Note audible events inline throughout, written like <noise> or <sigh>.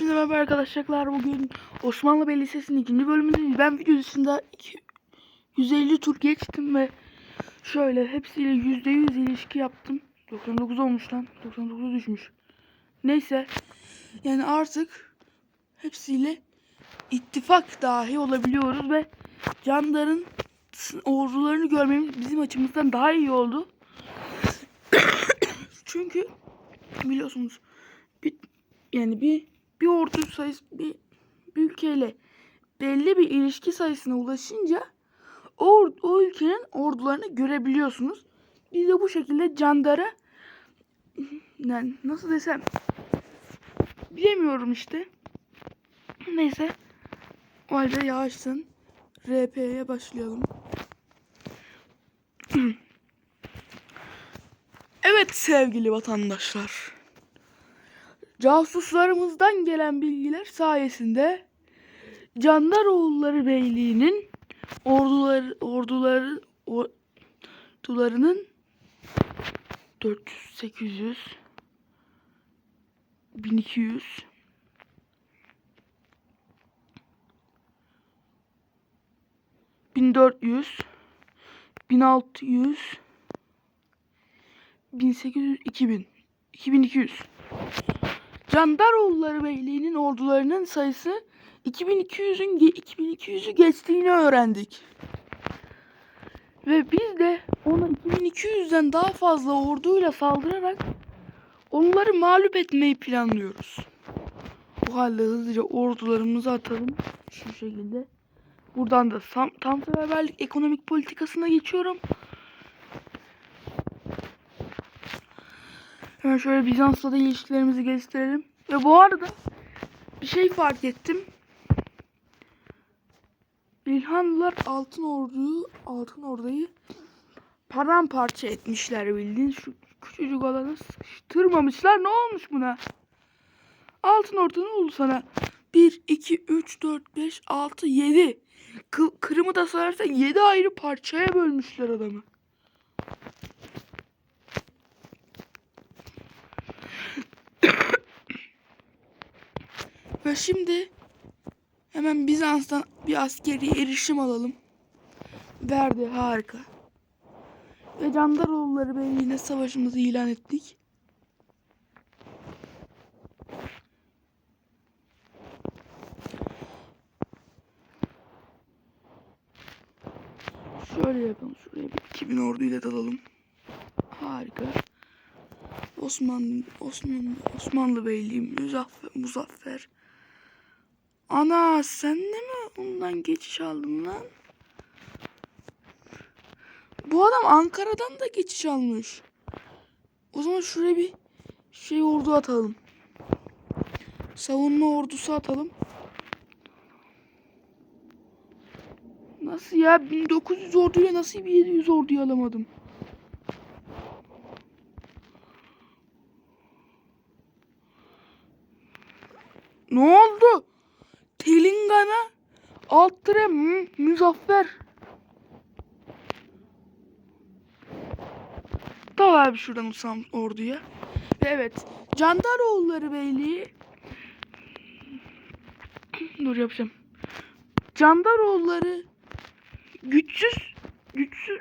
Hepinize merhaba arkadaşlar. Bugün Osmanlı Bey Lisesi'nin ikinci bölümündeyiz. Ben video iki- 150 tur geçtim ve şöyle hepsiyle %100 ilişki yaptım. 99 olmuş lan. 99 düşmüş. Neyse. Yani artık hepsiyle ittifak dahi olabiliyoruz ve Candar'ın ordularını görmemiz bizim açımızdan daha iyi oldu. <coughs> Çünkü biliyorsunuz bir yani bir bir ordu sayısı bir, bir ülkeyle belli bir ilişki sayısına ulaşınca o, o ülkenin ordularını görebiliyorsunuz. Biz de bu şekilde Candar'a yani nasıl desem bilemiyorum işte. Neyse. O halde yavaştan RP'ye başlayalım. Evet sevgili vatandaşlar. Casuslarımızdan gelen bilgiler sayesinde Candaroğulları Beyliği'nin orduları orduları ordularının 400 800 1200 1400 1600 1800 2000 2200 Candaroğulları Beyliği'nin ordularının sayısı 2200'ün ge- 2200'ü geçtiğini öğrendik. Ve biz de ona 2200'den daha fazla orduyla saldırarak onları mağlup etmeyi planlıyoruz. Bu halde hızlıca ordularımızı atalım şu şekilde. Buradan da tam, tam ekonomik politikasına geçiyorum. Hemen şöyle Bizans'la da ilişkilerimizi geliştirelim. Ve bu arada bir şey fark ettim. İlhanlılar Altın Ordu'yu, Altın Ordu'yu paramparça etmişler bildiğin şu küçücük alana sıkıştırmamışlar. Ne olmuş buna? Altın Ordu ne oldu sana? 1, 2, 3, 4, 5, 6, 7. Kı Kırım'ı da sayarsan 7 ayrı parçaya bölmüşler adamı. <coughs> Ve şimdi hemen Bizans'tan bir askeri erişim alalım. Verdi harika. Ve Candaroğulları Beyliği'ne savaşımızı ilan ettik. Şöyle yapalım. Şuraya bir 2000 orduyla dalalım. Harika. Osman, Osman, Osmanlı Beyliği Muzaffer, Muzaffer. Ana sen de mi ondan geçiş aldın lan? Bu adam Ankara'dan da geçiş almış. O zaman şuraya bir şey ordu atalım. Savunma ordusu atalım. Nasıl ya? 1900 orduyla nasıl bir 700 orduyu alamadım? Ne oldu? Telingana alt tire mü- Muzaffer. Dal abi şuradan Usam orduya. Ve evet. Candaroğulları Beyliği Dur yapacağım. Candaroğulları güçsüz güçsüz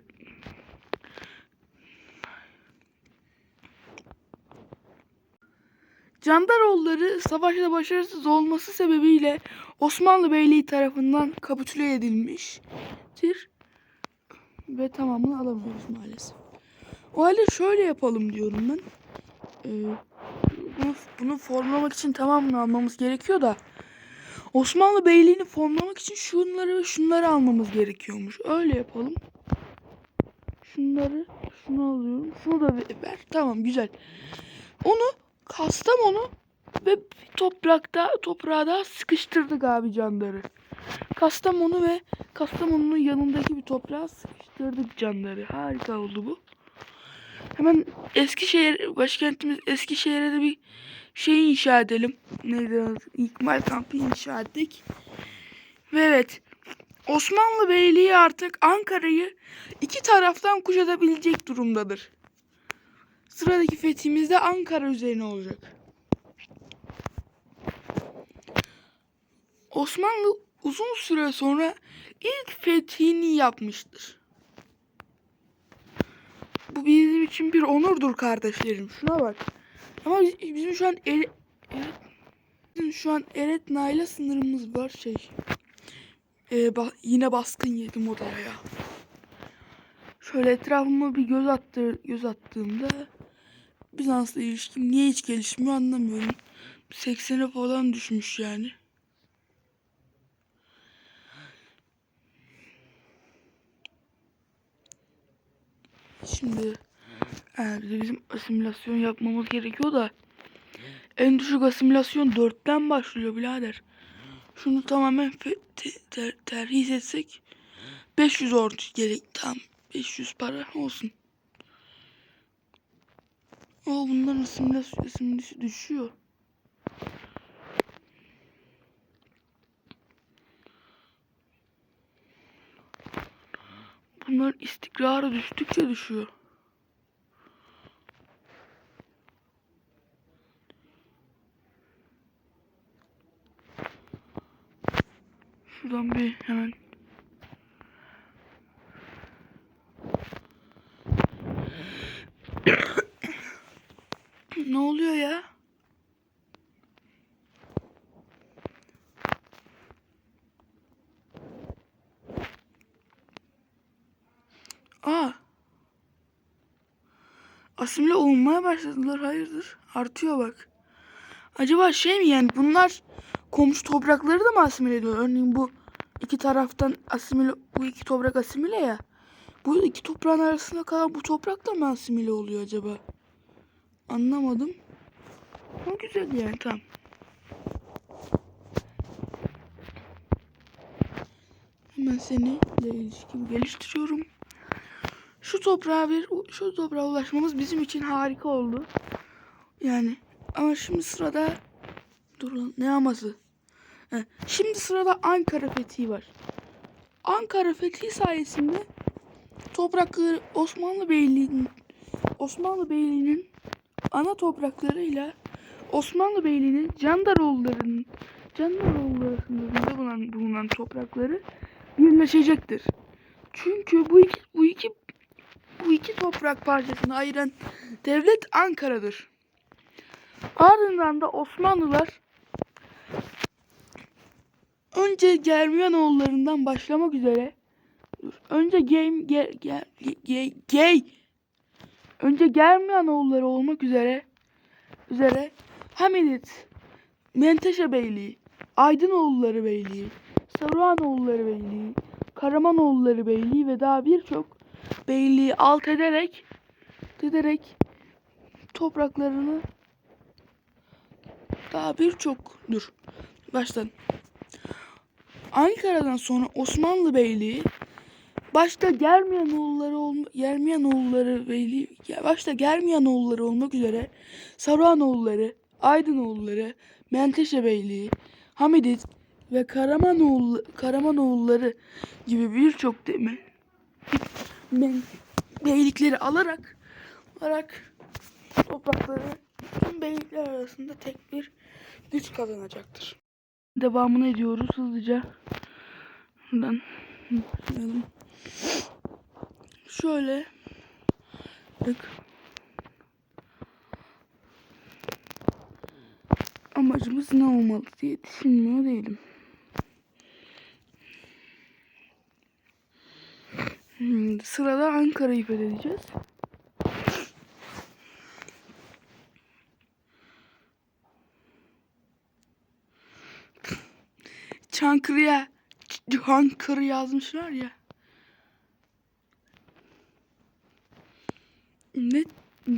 Candaroğulları savaşta başarısız olması sebebiyle Osmanlı Beyliği tarafından kapitüle edilmiştir. Ve tamamını alamıyoruz maalesef. O halde şöyle yapalım diyorum ben. Ee, bunu, bunu formlamak için tamamını almamız gerekiyor da Osmanlı Beyliği'ni formlamak için şunları ve şunları almamız gerekiyormuş. Öyle yapalım. Şunları, şunu alıyorum. Şunu da ver. Tamam güzel. Onu Kastamonu ve bir toprakta toprağa da sıkıştırdık abi canları. Kastamonu ve Kastamonu'nun yanındaki bir toprağa sıkıştırdık canları. Harika oldu bu. Hemen Eskişehir başkentimiz Eskişehir'e de bir şey inşa edelim. Neydi? İkmal kampı inşa ettik. Ve evet Osmanlı Beyliği artık Ankara'yı iki taraftan kuşatabilecek durumdadır. Sıradaki fethimiz de Ankara üzerine olacak. Osmanlı uzun süre sonra ilk fethini yapmıştır. Bu bizim için bir onurdur kardeşlerim. Şuna bak. Ama biz- bizim şu an er, Eret, bizim şu an Eretna ile sınırımız var şey. Ee, ba- yine baskın yedim odaya ya. Şöyle etrafıma bir göz attı göz attığımda Bizans'la ilişkim niye hiç gelişmiyor anlamıyorum. 80'e falan düşmüş yani. Şimdi bir de bizim asimilasyon yapmamız gerekiyor da en düşük asimilasyon 4'ten başlıyor birader. Şunu tamamen fe- te- ter- terhis etsek 500 ordu gerek tam 500 para olsun. O bunların asimilasyon asimilası düşüyor. Bunların istikrarı düştükçe düşüyor. Şuradan bir hemen Ne oluyor ya? Asimile olmaya başladılar. Hayırdır? Artıyor bak. Acaba şey mi yani bunlar komşu toprakları da mı asimile ediyor? Örneğin bu iki taraftan asimile bu iki toprak asimile ya. Bu iki toprağın arasında kalan bu toprak da mı asimile oluyor acaba? Anlamadım. Ama güzel yani tamam. Hemen seni ilişkimi geliştiriyorum. Şu toprağa bir şu toprağa ulaşmamız bizim için harika oldu. Yani ama şimdi sırada dur lan, ne aması? Şimdi sırada Ankara Fethi var. Ankara Fethi sayesinde toprakları Osmanlı Beyliği'nin Osmanlı Beyliği'nin ana topraklarıyla Osmanlı Beyliği'nin Candaroğulları'nın Candaroğulları sınırında bulunan, bulunan toprakları birleşecektir. Çünkü bu iki, bu iki bu iki toprak parçasını ayıran devlet Ankara'dır. Ardından da Osmanlılar önce Germiyanoğullarından başlamak üzere önce game ge, ge, ge, gay önce Germiyanoğulları olmak üzere üzere Hamidit, Menteşe Beyliği, Aydınoğulları Beyliği, Saruhanoğulları Beyliği, Karamanoğulları Beyliği ve daha birçok beyliği alt ederek ederek topraklarını daha birçok dur baştan. Ankara'dan sonra Osmanlı Beyliği başta Germiyanoğulları olma, Germiyanoğulları Beyliği başta Germiyanoğulları olmak üzere Saruhanoğulları, Aydınoğulları, Menteşe Beyliği, Hamidit ve Karamanoğulları, Karamanoğulları gibi birçok demi men- beylikleri alarak alarak toprakları tüm beylikler arasında tek bir güç kazanacaktır. Devamını ediyoruz hızlıca. Buradan başlayalım. Şöyle tık. amacımız ne olmalı diye düşünmüyor değilim. Hmm, Sırada Ankara'yı fethedeceğiz. Çankırı'ya Çankırı yazmışlar ya. Ne?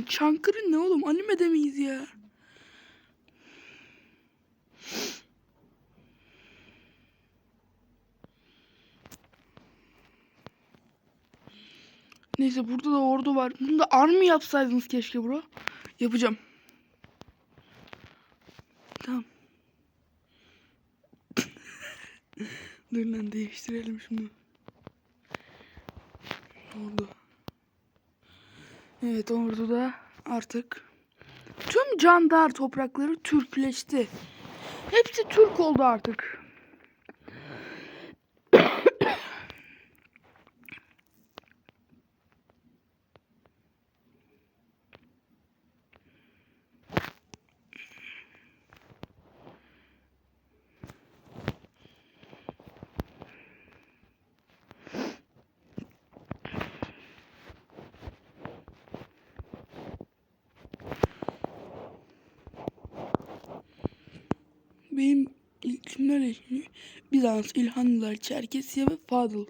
Çankırı ne oğlum? Animede miyiz ya? Neyse burada da ordu var. Bunu da army yapsaydınız keşke bro. Yapacağım. Tamam. <laughs> Dur lan değiştirelim şunu. Ordu. Evet orduda artık tüm Candar toprakları Türkleşti. Hepsi Türk oldu artık. Benim kimlerle ilgili? Bizans, İlhanlılar, Çerkesya ve Fadıl.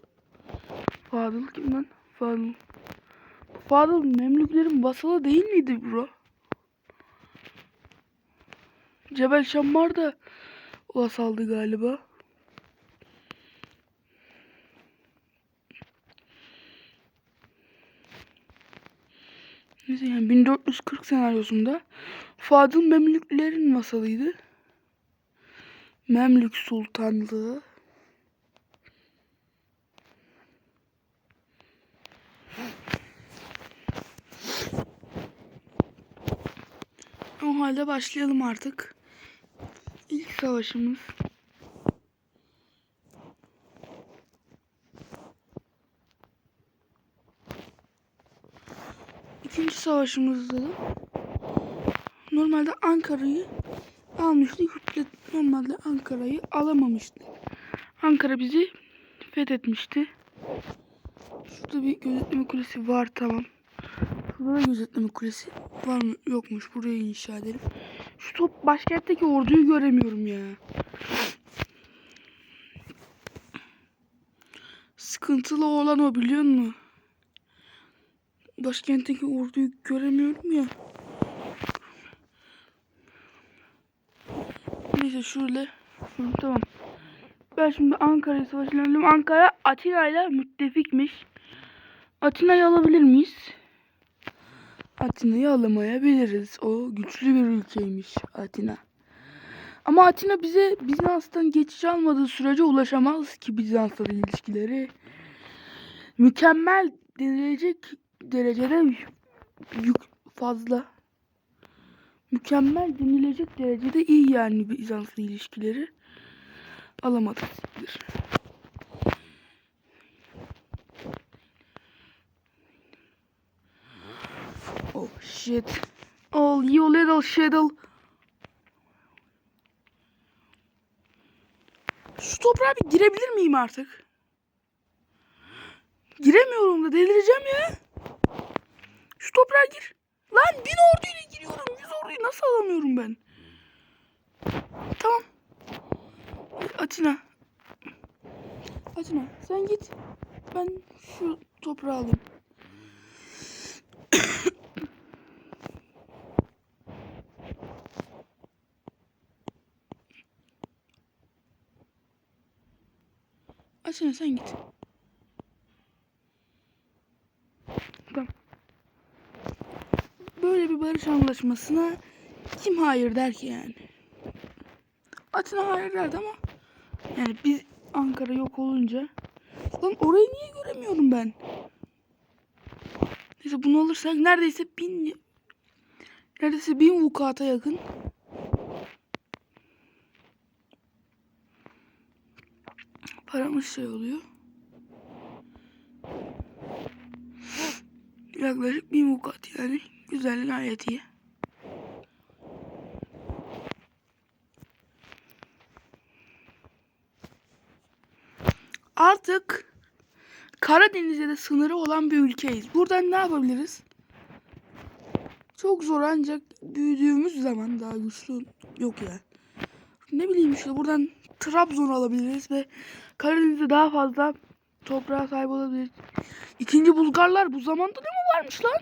Fadıl kim lan? Fadıl. Fadıl Memlüklerin vasalı değil miydi bro? Cebel Şammar da vasaldı galiba. Neyse yani 1440 senaryosunda Fadıl Memlüklerin vasalıydı. Memlük Sultanlığı. O halde başlayalım artık. İlk savaşımız. İkinci savaşımızda da normalde Ankara'yı almıştık. Normalde Ankara'yı alamamıştı. Ankara bizi fethetmişti. Şurada bir gözetleme kulesi var tamam. Şurada da gözetleme kulesi var mı? Yokmuş. Burayı inşa edelim. Şu top başkentteki orduyu göremiyorum ya. Sıkıntılı olan o biliyor musun? Başkentteki orduyu göremiyorum ya. Neyse şöyle. Hı, tamam. Ben şimdi Ankara'ya savaşlandım. Ankara Atina ile müttefikmiş. Atina'yı alabilir miyiz? Atina'yı alamayabiliriz. O güçlü bir ülkeymiş Atina. Ama Atina bize Bizans'tan geçiş almadığı sürece ulaşamaz ki Bizans'la ilişkileri. Mükemmel denilecek derecede yük fazla. Mükemmel denilecek derecede iyi yani Bizans'la ilişkileri. Alamadık. Oh shit. Oh you little shiddle. Şu toprağa bir girebilir miyim artık? Giremiyorum da delireceğim ya. Şu toprağa gir. Lan bin orduyla giriyorum. Yüz orduyu nasıl alamıyorum ben? Tamam. Atina. Atina sen git. Ben şu toprağı alayım. Atina sen git. Böyle bir barış anlaşmasına kim hayır der ki yani? Atina hayır derdi ama yani biz Ankara yok olunca lan orayı niye göremiyorum ben? Neyse bunu alırsak neredeyse bin neredeyse bin vukuata yakın paramız şey oluyor. Yaklaşık bin vukuat yani. Güzel gayet iyi. Artık Karadeniz'e de sınırı olan bir ülkeyiz. Buradan ne yapabiliriz? Çok zor ancak büyüdüğümüz zaman daha güçlü yok ya. Ne bileyim işte buradan Trabzon alabiliriz ve Karadeniz'de daha fazla toprağa sahip olabiliriz. İkinci Bulgarlar bu zamanda da mı varmış lan?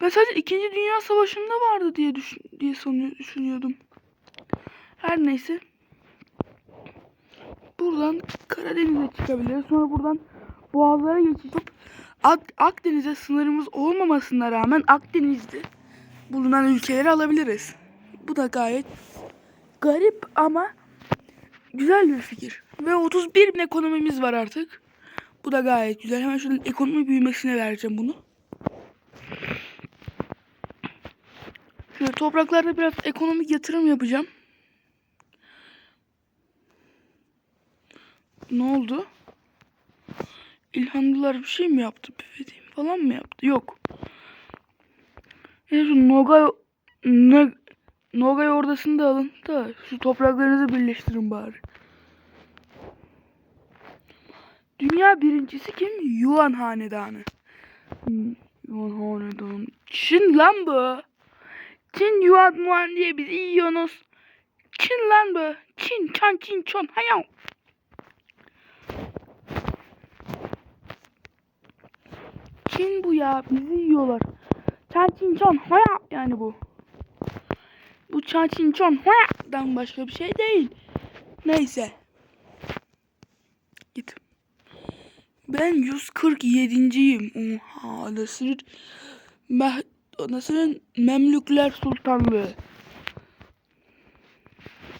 Ben sadece İkinci Dünya Savaşı'nda vardı diye düşün diye düşünüyordum. Her neyse. Buradan Karadeniz'e çıkabiliriz. Sonra buradan Boğazlara geçip Ak- Akdeniz'e sınırımız olmamasına rağmen Akdeniz'de bulunan ülkeleri alabiliriz. Bu da gayet garip ama güzel bir fikir. Ve 31 bin ekonomimiz var artık. Bu da gayet güzel. Hemen şunun ekonomi büyümesine vereceğim bunu. Şöyle topraklarda biraz ekonomik yatırım yapacağım. Ne oldu? İlhanlılar bir şey mi yaptı? Befediğim falan mı yaptı? Yok. Ya şu Nogay ne, Nogay ordasını da alın da şu topraklarınızı birleştirin bari. Dünya birincisi kim? Yuan Hanedanı. Yuan Hanedanı. Çin lan bu. Çin Yuan Muan diye bizi yiyorsunuz. Çin lan bu. Çin, çan, çin, çon, hayav. Çin bu ya. Bizi yiyorlar. Çan, çin, çon, hoya yani bu. Bu çan, çin, çon, hoya'dan başka bir şey değil. Neyse. Git. Ben 147.yim. Oha nasıl Meh Nasır'ın Memlükler Sultanlığı.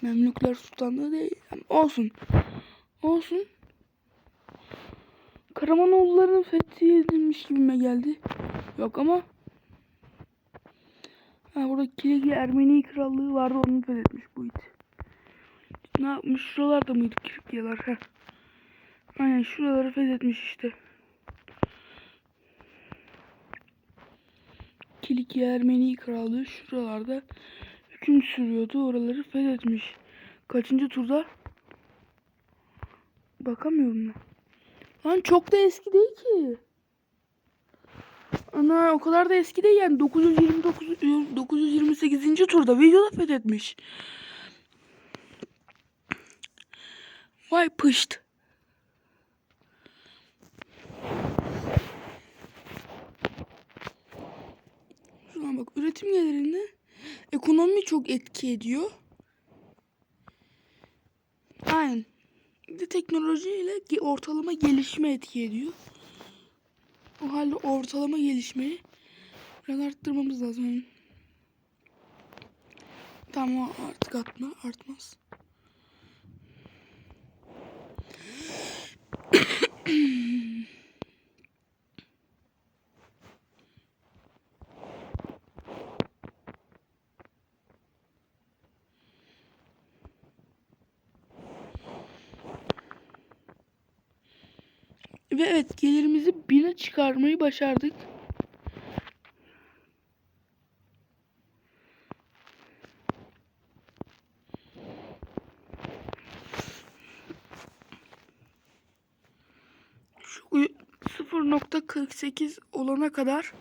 Memlükler Sultanlığı değil. Olsun. Olsun. Karamanoğulların fethi edilmiş gibime geldi. Yok ama. Ha burada Kiligi Ermeni Krallığı vardı onu fethetmiş bu it. Ne yapmış? Şuralarda mıydı Kiligiyalar? Ha. Aynen şuraları fethetmiş işte. Kilikya Ermeni Krallığı şuralarda hüküm sürüyordu. Oraları fethetmiş. Kaçıncı turda? Bakamıyorum ben. Lan çok da eski değil ki. Ana o kadar da eski değil yani 929 928. turda videoda fethetmiş. Vay pışt. Şuna bak üretim gelirinde ekonomi çok etki ediyor. Aynen. Bir de teknolojiyle ortalama gelişme etki ediyor. O halde ortalama gelişmeyi biraz arttırmamız lazım. Tamam artık artma, artmaz. <clears throat> Ve evet gelirimizi bine çıkarmayı başardık. Şu uy- 0.48 olana kadar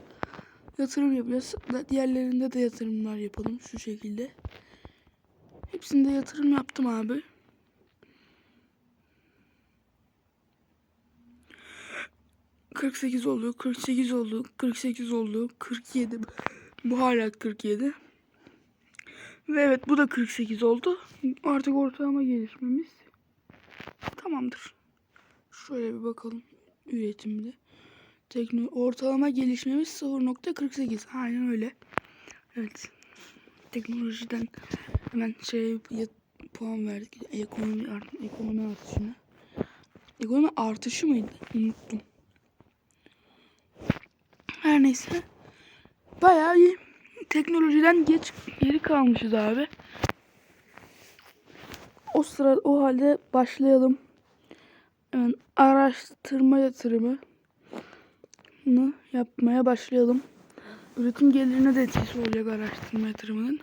yatırım yapacağız. Diğerlerinde de yatırımlar yapalım şu şekilde. Hepsinde yatırım yaptım abi. Kırk sekiz oldu, 48 oldu, 48 oldu, 47. Bu hala 47. Ve evet bu da 48 oldu. Artık ortalama gelişmemiz tamamdır. Şöyle bir bakalım üretimde. Tekno ortalama gelişmemiz 0.48. Aynen öyle. Evet. Teknolojiden hemen şey puan verdik. Ekonomi ekonomi artışına. Ekonomi artışı mıydı? Unuttum. Her neyse. Bayağı iyi. Teknolojiden geç geri kalmışız abi. O sıra o halde başlayalım. Hemen araştırma yatırımı yapmaya başlayalım. Üretim gelirine de etkisi olacak araştırma yatırımının.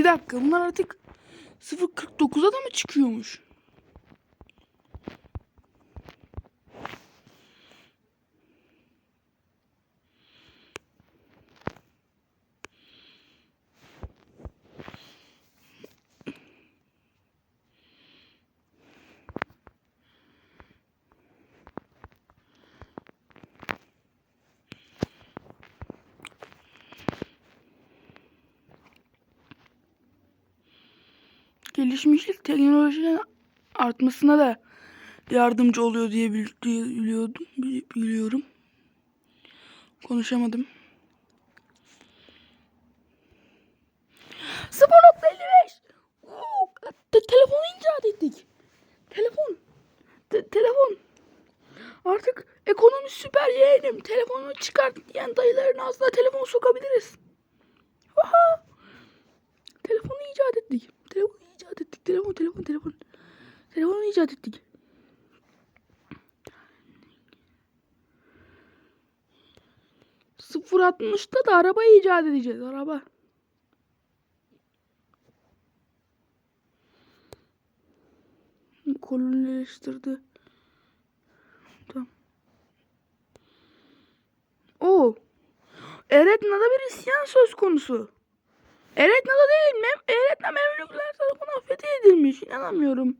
Bir dakika bunlar artık 0.49'a da mı çıkıyormuş? gelişmişlik teknolojinin artmasına da yardımcı oluyor diye, bil- diye biliyordum, bi- biliyorum. Konuşamadım. 0.55 Oo, te- telefonu icat ettik. Telefon. Te- telefon. Artık ekonomi süper yeğenim. Telefonu çıkart diyen dayıların ağzına telefon sokabiliriz. Aha. Telefonu icat ettik. Telefonu icat ettik. Telefon, telefon, telefon. Telefonu icat ettik. 0.60'da da araba icat edeceğiz. Araba. Kolonileştirdi. Tamam. Oo. Eretna'da bir isyan söz konusu. Eretna'da değil. Mem Eretna Memlükler tarafından fethedilmiş. İnanamıyorum.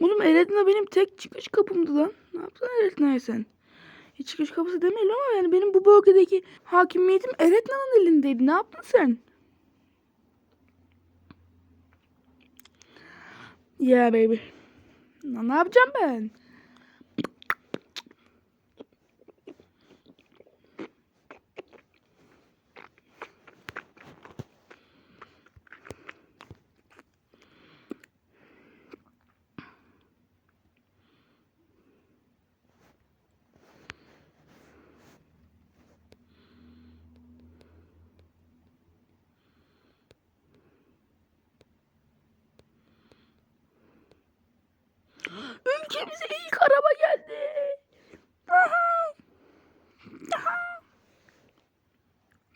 Oğlum Eretna benim tek çıkış kapımdı lan. Ne yaptın Eretna'ya sen? Hiç çıkış kapısı demeyelim ama yani benim bu bölgedeki hakimiyetim Eretna'nın elindeydi. Ne yaptın sen? Yeah baby. Ne yapacağım ben? Ülkemize ilk araba geldi. Aha. Aha.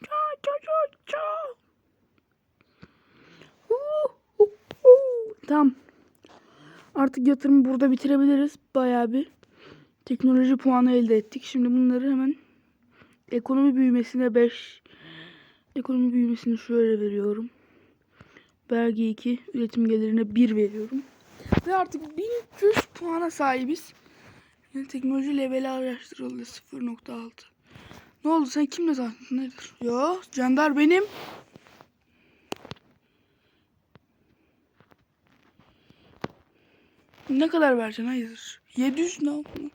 Ça ça ça ça. Hu, hu, hu. Tamam. Artık yatırımı burada bitirebiliriz. Bayağı bir teknoloji puanı elde ettik. Şimdi bunları hemen ekonomi büyümesine 5 ekonomi büyümesini şöyle veriyorum. Vergi 2, üretim gelirine 1 veriyorum. Ve artık 1300 puana sahibiz. Yani teknoloji leveli araştırıldı 0.6. Ne oldu sen kimle zaten nedir? Yo Candar benim. Ne kadar vereceksin hayır? 700 ne yapayım?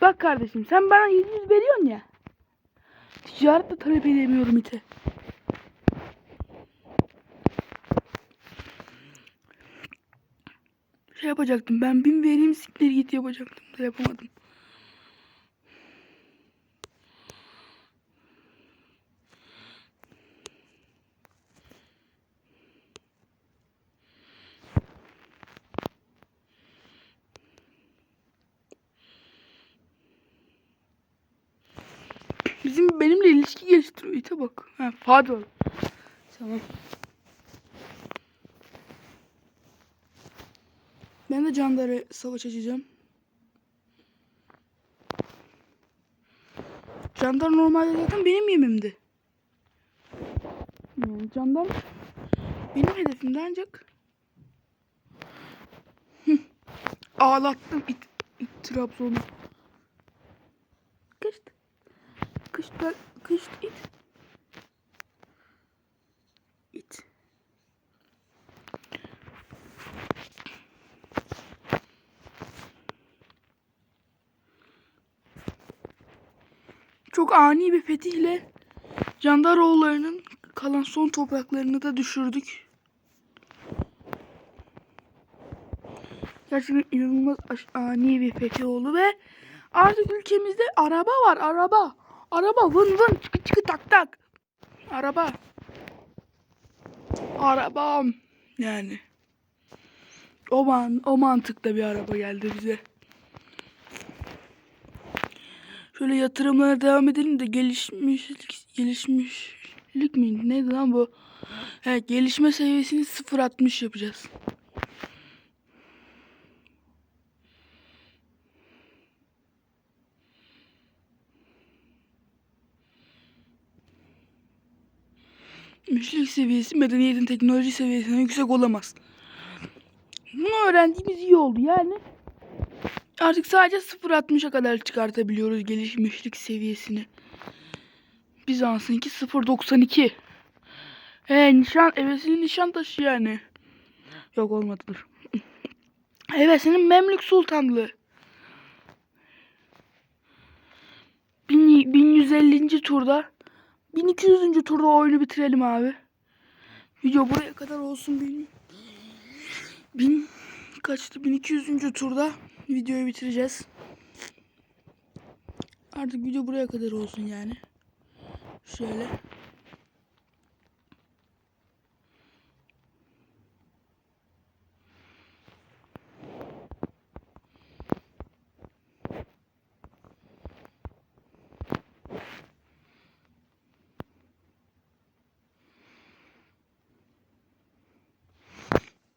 Bak kardeşim sen bana 700 veriyorsun ya. Ticaret de talep edemiyorum ite. Şey yapacaktım ben bin vereyim siktir git yapacaktım da yapamadım. Bizim benimle ilişki geliştiriyor. İte bak. Ha, pardon. Tamam. Ben de Candar'a savaş açacağım. Candar normalde zaten benim yemimdi. Yani Candar benim hedefimdi ancak ağlattım it, it Trabzon'u. Kışt. Kışt, kışt it. It. Çok ani bir fetihle Candaroğullarının kalan son topraklarını da düşürdük. Gerçekten inanılmaz ani bir fetih oldu ve artık ülkemizde araba var araba. Araba vın vın çıkı çıkı tak tak. Araba. Arabam yani. O man o mantıkta bir araba geldi bize. Şöyle yatırımlara devam edelim de gelişmişlik gelişmişlik miydi? Neydi lan bu? He, gelişme seviyesini 0.60 yapacağız. Müşrik seviyesi medeniyetin teknoloji seviyesinden yüksek olamaz. Bunu öğrendiğimiz iyi oldu yani. Artık sadece 0.60'a kadar çıkartabiliyoruz gelişmişlik seviyesini. Bizans'ınki 0.92. He nişan, evesinin nişan taşı yani. Yok olmadı dur. <laughs> Evesinin Memlük Sultanlığı. 1000 1150. turda 1200. turda oyunu bitirelim abi. Video buraya kadar olsun bin, bin kaçtı 1200. turda videoyu bitireceğiz. Artık video buraya kadar olsun yani. Şöyle.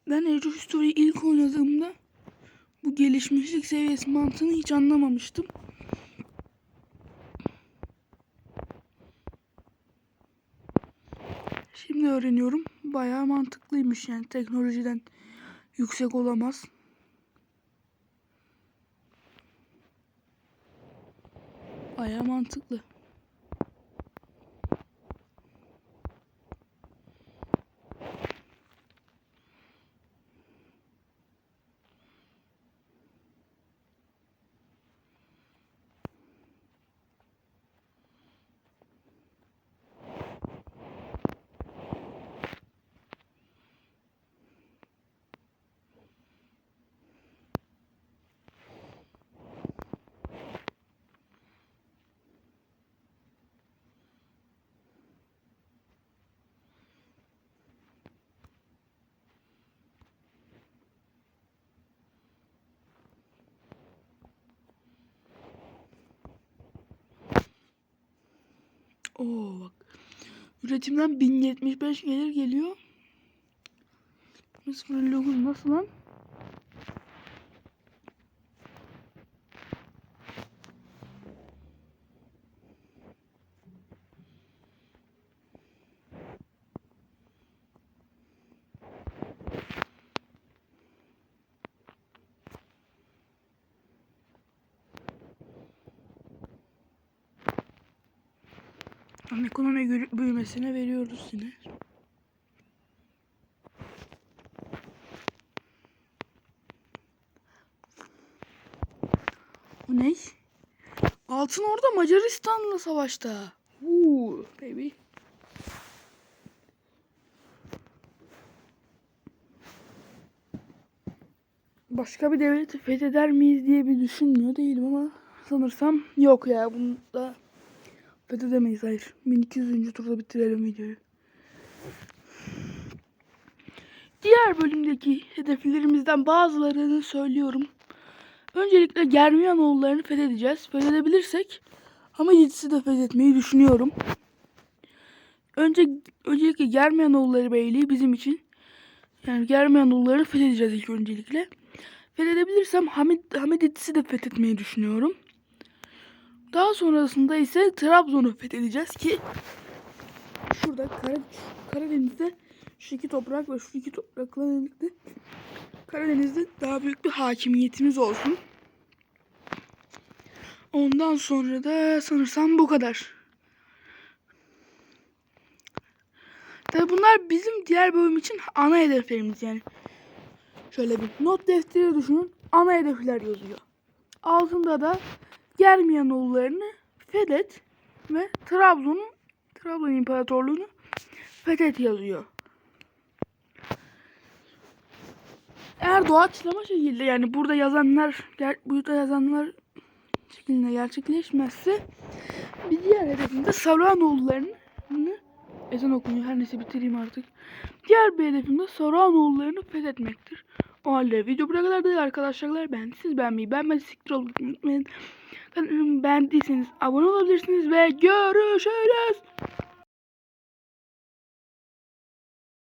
Ben Age of History'yi ilk oynadığımda bu gelişmişlik seviyesi mantığını hiç anlamamıştım. Şimdi öğreniyorum. Bayağı mantıklıymış yani teknolojiden yüksek olamaz. Bayağı mantıklı. Oo bak. Üretimden 1075 gelir geliyor. 059 nasıl lan? Tam ekonomi büyümesine veriyoruz yine. Bu ne? Altın orada Macaristan'la savaşta. Uuu baby. Başka bir devleti fetheder miyiz diye bir düşünmüyor değilim ama sanırsam yok ya bunu da fethedemeyiz hayır. 1200. turda bitirelim videoyu. Diğer bölümdeki hedeflerimizden bazılarını söylüyorum. Öncelikle Germiyanoğullarını fethedeceğiz. Fethedebilirsek Hamidis'i de fethetmeyi düşünüyorum. Önce öncelikle Germiyanoğulları Beyliği bizim için yani Germiyanoğullarını fethedeceğiz ilk öncelikle. Fethedebilirsem Hamid Hamidis'i de fethetmeyi düşünüyorum. Daha sonrasında ise Trabzon'u fethedeceğiz ki şurada Kara, Karadeniz'de şu iki toprak ve şu iki toprakla birlikte Karadeniz'de daha büyük bir hakimiyetimiz olsun. Ondan sonra da sanırsam bu kadar. Tabi bunlar bizim diğer bölüm için ana hedeflerimiz yani. Şöyle bir not defteri düşünün. Ana hedefler yazıyor. Altında da Germiyanoğullarını fethet ve Trabzon'u Trabzon İmparatorluğu'nu fethet yazıyor. Eğer doğaçlama şekilde yani burada yazanlar burada yazanlar şeklinde gerçekleşmezse bir diğer hedefimde Saruhanoğullarını ezan okunuyor her neyse bitireyim artık. Diğer bir hedefim de Saruhanoğullarını fethetmektir. O halde video buraya kadar değil arkadaşlar. Ben siz beğenmeyi beğenmedi siktir olup unutmayın. Beğendiyseniz abone olabilirsiniz ve görüşürüz.